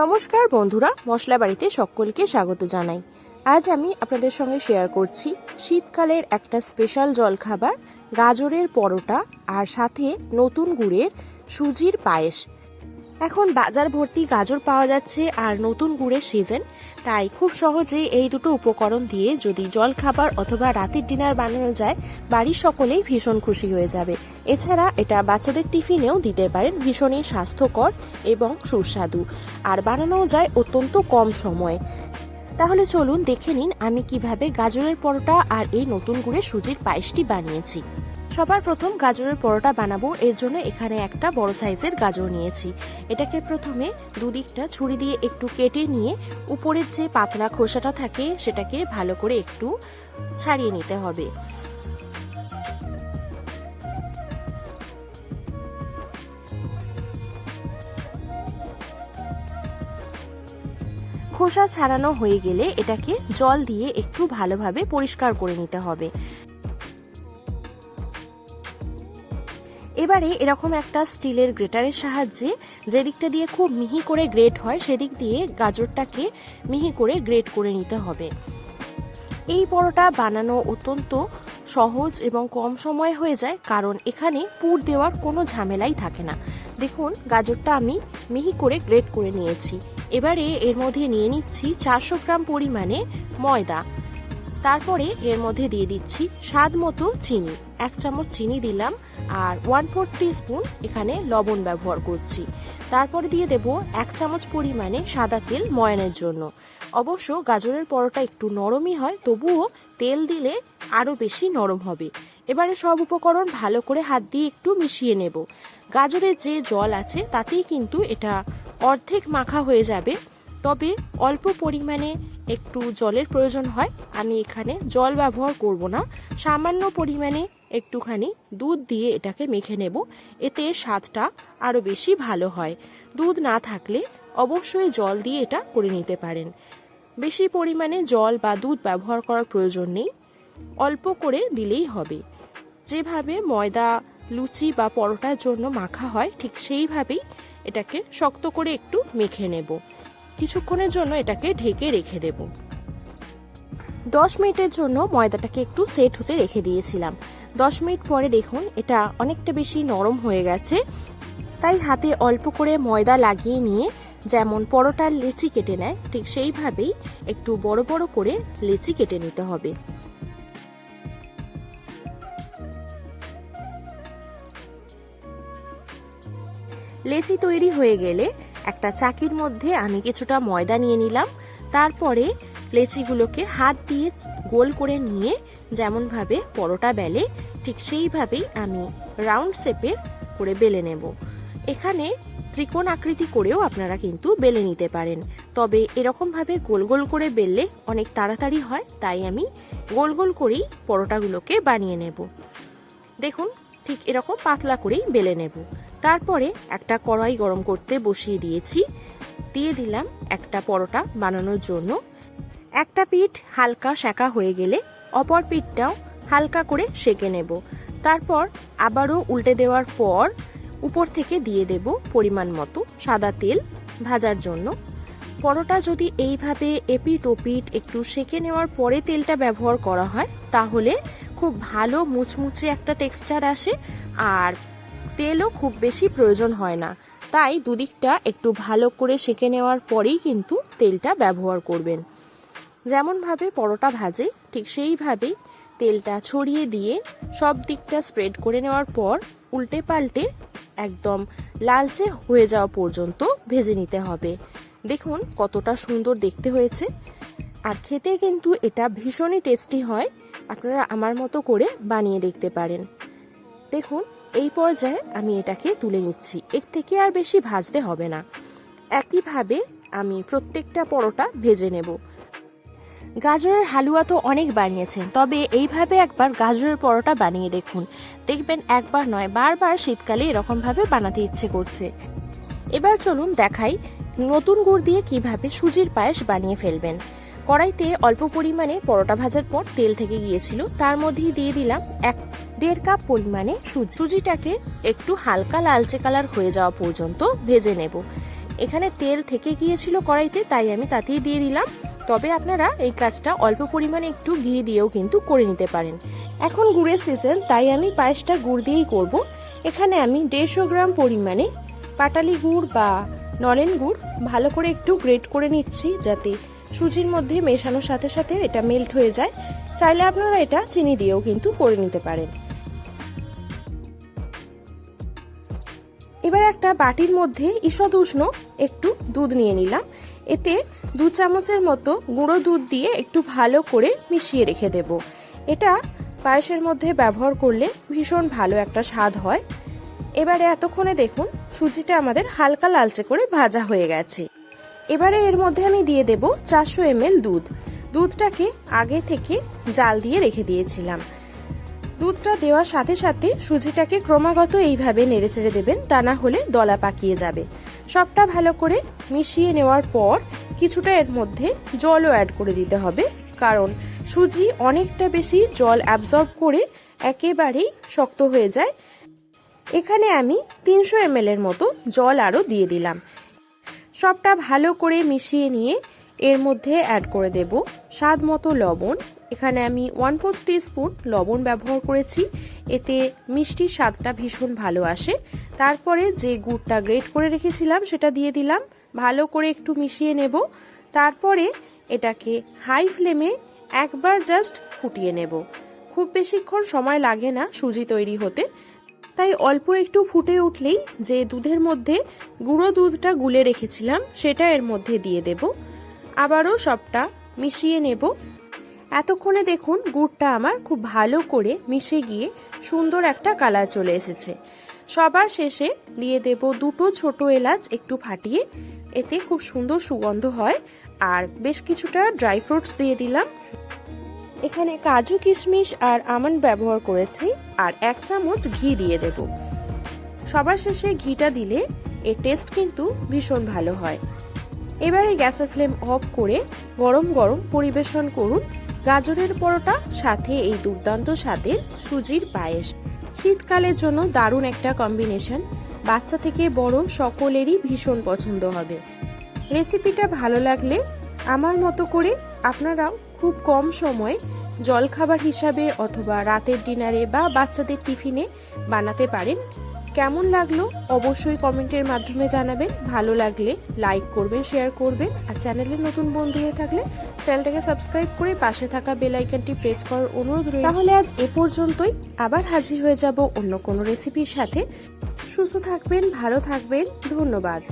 নমস্কার বন্ধুরা মশলা বাড়িতে সকলকে স্বাগত জানাই। আজ আমি আপনাদের সঙ্গে শেয়ার করছি শীতকালের একটা স্পেশাল জলখাবার, গাজরের পরোটা আর সাথে নতুন গুড়ের সুজির পায়েস। এখন বাজার ভর্তি গাজর পাওয়া যাচ্ছে আর নতুন গুড়ের সিজন তাই খুব সহজে এই দুটো উপকরণ দিয়ে যদি জল খাবার অথবা রাতের ডিনার বানানো যায়, বাড়ির সকলেই ভীষণ খুশি হয়ে যাবে। এছাড়া এটা বাচ্চাদের টিফিনেও দিতে পারেন ভীষণই স্বাস্থ্যকর এবং সুস্বাদু। আর বানানোও যায় অত্যন্ত কম সময়ে। তাহলে চলুন দেখে নিন আমি কীভাবে গাজরের পরোটা আর এই নতুন গুড়ে সুজির পায়েসটি বানিয়েছি। সবার প্রথম গাজরের পরোটা বানাবো, এর জন্য এখানে একটা বড় সাইজের গাজর নিয়েছি। এটাকে প্রথমে দুদিকটা ছুরি দিয়ে একটু কেটে নিয়ে উপরের যে পাতলা খোসাটা থাকে সেটাকে ভালো করে একটু ছাড়িয়ে নিতে হবে। খোসা ছাড়ানো হয়ে গেলে এটাকে জল দিয়ে একটু ভালোভাবে পরিষ্কার করে নিতে হবে। এবারে এরকম একটা স্টিলের গ্রেটারের সাহায্যে যেদিকটা দিয়ে খুব মিহি করে গ্রেট হয়, সেদিক দিয়ে গাজরটাকে মিহি করে গ্রেট করে নিতে হবে। এই পরোটা বানানো অত্যন্ত সহজ এবং কম সময় হয়ে যায়, কারণ এখানে পুর দেওয়ার কোনো ঝামেলাই থাকে না। দেখুন, গাজরটা আমি মিহি করে গ্রেট করে নিয়েছি। এবারে এর মধ্যে নিয়ে নিচ্ছি চারশো গ্রাম পরিমাণে ময়দা। তারপরে এর মধ্যে দিয়ে দিচ্ছি স্বাদ মতো চিনি। এক চামচ চিনি দিলাম আর ওয়ান ফোর স্পুন এখানে লবণ ব্যবহার করছি। তারপরে দিয়ে দেব এক চামচ পরিমাণে সাদা তেল ময়ানের জন্য। অবশ্য গাজরের পরোটা একটু নরমই হয়, তবুও তেল দিলে আরও বেশি নরম হবে। এবারে সব উপকরণ ভালো করে হাত দিয়ে একটু মিশিয়ে নেব। গাজরের যে জল আছে, তাতেই কিন্তু এটা অর্ধেক মাখা হয়ে যাবে। তবে অল্প পরিমাণে একটু জলের প্রয়োজন হয়। আমি এখানে জল ব্যবহার করব না। সামান্য পরিমাণে একটুখানি দুধ দিয়ে এটাকে মেখে নেব। এতে স্বাদটা আরও বেশি ভালো হয়। দুধ না থাকলে অবশ্যই জল দিয়ে এটা করে নিতে পারেন। বেশি পরিমাণে জল বা দুধ ব্যবহার করার প্রয়োজন নেই। অল্প করে দিলেই হবে। যেভাবে ময়দা লুচি বা পরোটার জন্য মাখা হয়, ঠিক সেইভাবেই এটাকে শক্ত করে একটু মেখে নেব। কিছুক্ষণের জন্য এটাকে ঢেকে রেখে দেব। দশ মিনিটের জন্য ময়দাটাকে একটু সেট হতে রেখে দিয়েছিলাম। দশ মিনিট পরে দেখুন, এটা অনেকটা বেশি নরম হয়ে গেছে। তাই হাতে অল্প করে ময়দা লাগিয়ে নিয়ে যেমন পরোটার লেচি কেটে নেয়, ঠিক সেইভাবেই একটু বড় বড় করে লেচি কেটে নিতে হবে। লেচি তৈরি হয়ে গেলে একটা চাকির মধ্যে আমি কিছুটা ময়দা নিয়ে নিলাম। তারপরে লেচিগুলোকে হাত দিয়ে গোল করে নিয়ে যেমনভাবে পরোটা বেলে, ঠিক সেইভাবেই আমি রাউন্ড শেপের করে বেলে নেব। এখানে ত্রিকোণ আকৃতি করেও আপনারা কিন্তু বেলে নিতে পারেন। তবে এরকমভাবে গোল গোল করে বেললে অনেক তাড়াতাড়ি হয়, তাই আমি গোল গোল করেই পরোটাগুলোকে বানিয়ে নেব। দেখুন ঠিক এরকম পাতলা করেই বেলে নেব। তারপরে একটা কড়াই গরম করতে বসিয়ে দিয়েছি। দিয়ে দিলাম একটা পরোটা বানানোর জন্য। একটা পিঠ হালকা সেকা হয়ে গেলে অপর পিঠটাও হালকা করে সেঁকে নেব। তারপর আবারও উল্টে দেওয়ার পর উপর থেকে দিয়ে দেব পরিমাণ মতো সাদা তেল ভাজার জন্য। পরোটা যদি এইভাবে এপিট ওপিট একটু সেঁকে নেওয়ার পরে তেলটা ব্যবহার করা হয়, তাহলে খুব ভালো মুচমুচে একটা টেক্সচার আসে আর তেলও খুব বেশি প্রয়োজন হয় না। তাই দুদিকটা একটু ভালো করে সেকে নেওয়ার পরেই কিন্তু তেলটা ব্যবহার করবেন। যেমনভাবে পরোটা ভাজে, ঠিক সেইভাবেই তেলটা ছড়িয়ে দিয়ে সব দিকটা স্প্রেড করে নেওয়ার পর উল্টে পাল্টে একদম লালচে হয়ে যাওয়া পর্যন্ত ভেজে নিতে হবে। দেখুন কতটা সুন্দর দেখতে হয়েছে। আর খেতে কিন্তু এটা ভীষণই টেস্টি হয়। আপনারা আমার মতো করে বানিয়ে দেখতে পারেন। দেখুন, এই পর্যায়ে আমি এটাকে তুলে নিচ্ছি। এর থেকে আর বেশি ভাজতে হবে না। একইভাবে আমি প্রত্যেকটা পরোটা ভেজে নেব। গাজরের হালুয়া তো অনেক বানিয়েছেন, তবে এইভাবে একবার গাজরের পরোটা বানিয়ে দেখুন। দেখবেন একবার নয়, বারবার শীতকালে এরকমভাবে বানাতে ইচ্ছে করছে। এবার চলুন দেখাই নতুন গুড় দিয়ে কীভাবে সুজির পায়েস বানিয়ে ফেলবেন। কড়াইতে অল্প পরিমাণে পরোটা ভাজার পর তেল থেকে গিয়েছিল, তার মধ্যেই দিয়ে দিলাম এক দেড় কাপ পরিমাণে সুজি। সুজিটাকে একটু হালকা লালচে কালার হয়ে যাওয়া পর্যন্ত ভেজে নেব। এখানে তেল থেকে গিয়েছিল কড়াইতে, তাই আমি তাতেই দিয়ে দিলাম। তবে আপনারা এই কাজটা অল্প পরিমাণে একটু ঘি দিয়েও কিন্তু করে নিতে পারেন। এখন গুড়ের সিজন, তাই আমি পায়েসটা গুড় দিয়েই করব। এখানে আমি দেড়শো গ্রাম পরিমাণে পাটালি গুড় বা নলেন গুড় ভালো করে একটু গ্রেট করে নিচ্ছি যাতে সুজির মধ্যে মেশানোর সাথে সাথে এটা মেল্ট হয়ে যায়। চাইলে আপনারা এটা চিনি দিয়েও কিন্তু করে নিতে পারেন। এবার একটা বাটির মধ্যে ঈষৎ উষ্ণ একটু দুধ নিয়ে নিলাম। এতে দু চামচের মতো গুঁড়ো দুধ দিয়ে একটু ভালো করে মিশিয়ে রেখে দেব। এটা পায়েসের মধ্যে ব্যবহার করলে ভীষণ ভালো একটা স্বাদ হয়। এবারে এতক্ষণে দেখুন সুজিটা আমাদের হালকা লালচে করে ভাজা হয়ে গেছে। এবারে এর মধ্যে আমি দিয়ে দেব চারশো এমএল দুধ। দুধটাকে আগে থেকে জাল দিয়ে রেখে দিয়েছিলাম। দুধটা দেওয়ার সাথে সাথে সুজিটাকে ক্রমাগত এইভাবে নেড়েচেড়ে দেবেন, তা না হলে দলা পাকিয়ে যাবে। সবটা ভালো করে মিশিয়ে নেওয়ার পর কিছুটা এর মধ্যে জলও অ্যাড করে দিতে হবে, কারণ সুজি অনেকটা বেশি জল অ্যাবজর্ব করে একেবারেই শক্ত হয়ে যায় এখানে আমি তিনশো এমএল এর মতো জল আরও দিয়ে দিলাম। সবটা ভালো করে মিশিয়ে নিয়ে এর মধ্যে অ্যাড করে দেব স্বাদ মতো লবণ। এখানে আমি ওয়ান ফোর্থ স্পুন লবণ ব্যবহার করেছি। এতে মিষ্টির স্বাদটা ভীষণ ভালো আসে। তারপরে যে গুড়টা গ্রেট করে রেখেছিলাম সেটা দিয়ে দিলাম। ভালো করে একটু মিশিয়ে নেব। তারপরে এটাকে হাই ফ্লেমে একবার জাস্ট ফুটিয়ে নেব। খুব বেশিক্ষণ সময় লাগে না সুজি তৈরি হতে। তাই অল্প একটু ফুটে উঠলেই যে দুধের মধ্যে গুঁড়ো দুধটা গুলে রেখেছিলাম, সেটা এর মধ্যে দিয়ে দেব। আবারও সবটা মিশিয়ে নেব। এতক্ষণে দেখুন গুড়টা আমার খুব ভালো করে মিশে গিয়ে সুন্দর একটা কালার চলে এসেছে। সবার শেষে দিয়ে দেব দুটো ছোট এলাচ একটু ফাটিয়ে, এতে খুব সুন্দর সুগন্ধ হয়। আর বেশ কিছুটা ড্রাই ফ্রুটস দিয়ে দিলাম। এখানে কাজু কিশমিশ আর আমন্ড ব্যবহার করেছি, আর এক চামচ ঘি দিয়ে দেব। সবার শেষে ঘিটা দিলে এর টেস্ট কিন্তু ভীষণ ভালো হয়। এবারে গ্যাসের ফ্লেম অফ করে গরম গরম পরিবেশন করুন। গাজরের পরোটা, সাথে এই দুর্দান্ত স্বাদের সুজির পায়েস। শীতকালের জন্য দারুণ একটা কম্বিনেশন বাচ্চা থেকে বড় সকলেরই ভীষণ পছন্দ হবে। রেসিপিটা ভালো লাগলে আমার মতো করে আপনারাও খুব কম সময়ে জলখাবার হিসাবে অথবা রাতের ডিনারে বা বাচ্চাদের টিফিনে বানাতে পারেন। কেমন লাগল অবশ্যই কমেন্টের মাধ্যমে জানাবেন। ভালো লাগলে লাইক করবেন, শেয়ার করবেন। আর চ্যানেলে নতুন বন্ধু হয়ে থাকলে চ্যানেলটাকে সাবস্ক্রাইব করে পাশে থাকা বেল আইকনটি প্রেস করার অনুরোধ রইল। তাহলে আজ এ পর্যন্তই। আবার হাজির হয়ে যাব অন্য কোনো রেসিপির সাথে। সুস্থ থাকবেন, ভালো থাকবেন। ধন্যবাদ।